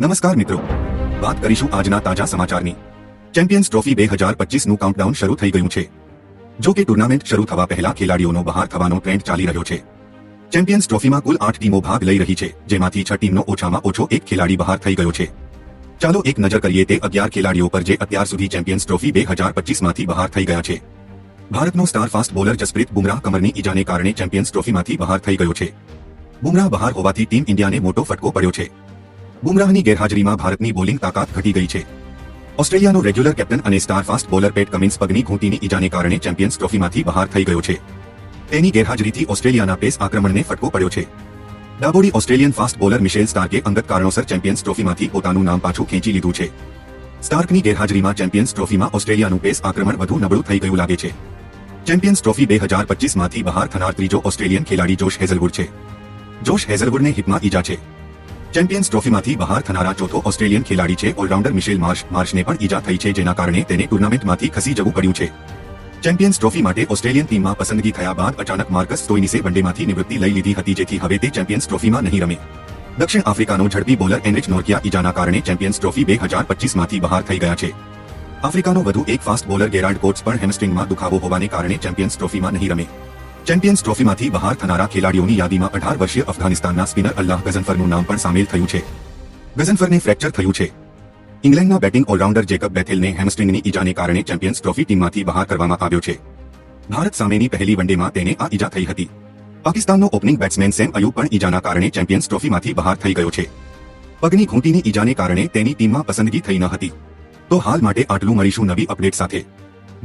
નમસ્કાર મિત્રો. વાત કરીશું આજના તાજા સમાચારની. ચેમ્પિયન્સ ટ્રોફી બે હજાર પચીસનું કાઉન્ટડાઉન શરૂ થઈ ગયું છે. જો કે ટુર્નામેન્ટ શરૂ થવા પહેલા ખેલાડીઓનો બહાર થવાનો ટ્રેન્ડ ચાલી રહ્યો છે. ચેમ્પિયન્સ ટ્રોફીમાં કુલ આઠ ટીમો ભાગ લઈ રહી છે, જેમાંથી છ ટીમનો ઓછામાં ઓછો એક ખેલાડી બહાર થઈ ગયો છે. ચાલો એક નજર કરીએ તે અગિયાર ખેલાડીઓ પર જે અત્યાર સુધી ચેમ્પિયન્સ ટ્રોફી બે હજાર પચીસમાંથી બહાર થઈ ગયા છે. ભારતનો star fast bowler Jasprit Bumrah કમરની ઈજાને કારણે ચેમ્પિયન્સ ટ્રોફીમાંથી બહાર થઈ ગયો છે. બુમરાહ બહાર હોવાથી ટીમ ઇન્ડિયાને મોટો ફટકો પડ્યો છે. બુમરાહની ગેરહાજરીમાં ભારતની બોલિંગ તાકાત ઘટી ગઈ છે. ઓસ્ટ્રેલિયાનો રેગ્યુલર કેપ્ટન અને star fast bowler Pat Cummins પગની ઘૂંટીની ઈજાને કારણે ચેમ્પિયન્સ ટ્રોફીમાંથી બહાર થઈ ગયો છે. તેની ગેરહાજરીથી ઓસ્ટ્રેલિયાના પેસ આક્રમણને ફટકો પડ્યો છે. ડાબોડી ઓસ્ટ્રેલિયન ફાસ્ટ બોલર મિશેલ સ્ટાર્કે અંગત કારણોસર ચેમ્પિયન્સ ટ્રોફીમાંથી પોતાનું નામ પાછું ખેંચી લીધું છે. સ્ટાર્કની ગેરહાજરીમાં ચેમ્પિયન્સ ટ્રોફીમાં ઓસ્ટ્રેલિયાનું પેસ આક્રમણ વધુ નબળું થઈ ગયું લાગે છે. ચેમ્પિયન્સ ટ્રોફી બે હજાર પચીસમાંથી બહાર થનાર ત્રીજો ઓસ્ટ્રેલિયન ખેલાડી જોશ હેઝલવુડ છે. જોશ હેઝલવુડને હિપમાં ઈજા છે. ચેમ્પિયન્સ ટ્રોફીમાંથી બહાર થનારા ચોથો ઓસ્ટ્રેલિયન ખેલાડી છે ઓલરાઉન્ડર મિશેલ માર્શ. માર્શને પણ ઈજા થઈ છે જેના કારણે તેને ટુર્નામેન્ટમાંથી ખસી જવું પડ્યું છે. ચેમ્પિયન્સ ટ્રોફી માટે ઓસ્ટ્રેલિયન ટીમમાં પસંદગી થયા બાદ અચાનક માર્કસ સ્ટોઇનિસે વનડેમાંથી નિવૃત્તિ લઈ લીધી હતી જેથી હવે તે ચેમ્પિયન્સ ટ્રોફીમાં નહીં રમે. દક્ષિણ આફ્રિકાનો ઝડપી બોલર એનરિચ નોર્કિયા ઈજાના કારણે ચેમ્પિયન્સ ટ્રોફી બે હજાર પચીસમાંથી બહાર થઈ ગયા છે. આફ્રિકાનો વધુ એક ફાસ્ટ બોલર ગેરાલ્ડ કોટ્સ પણ હેમસ્ટ્રિંગમાં દુખાવો હોવાને કારણે ચેમ્પિયન્સ ટ્રોફીમાં નહીં રમે. ચેમ્પિયન્સ ટ્રોફીમાંથી બહાર થનારા ખેલાડીઓની યાદીમાં અઢાર વર્ષીય અફઘાનિસ્તાનના સ્પિનર અલ્લાહ ગઝનફરનું નામ પણ સામેલ થયું છે. ગઝનફરને ફ્રેક્ચર થયું છે. ઇંગ્લેન્ડના બેટિંગ ઓલરાઉન્ડર જેકબ બેથેલને હેમસ્ટ્રિંગની ઈજાને કારણે ચેમ્પિયન્સ ટ્રોફી ટીમમાંથી બહાર કરવામાં આવ્યો છે. ભારત સામેની પહેલી વનડેમાં તેને આ ઈજા થઈ હતી. પાકિસ્તાનનો ઓપનિંગ બેટ્સમેન સેમ અયુબ પણ ઈજાના કારણે ચેમ્પિયન્સ ટ્રોફીમાંથી બહાર થઈ ગયો છે. પગની ઘૂંટીની ઈજાને કારણે તેની ટીમમાં પસંદગી થઈ ન હતી. તો હાલ માટે આટલું મળીશું નવી અપડેટ સાથે.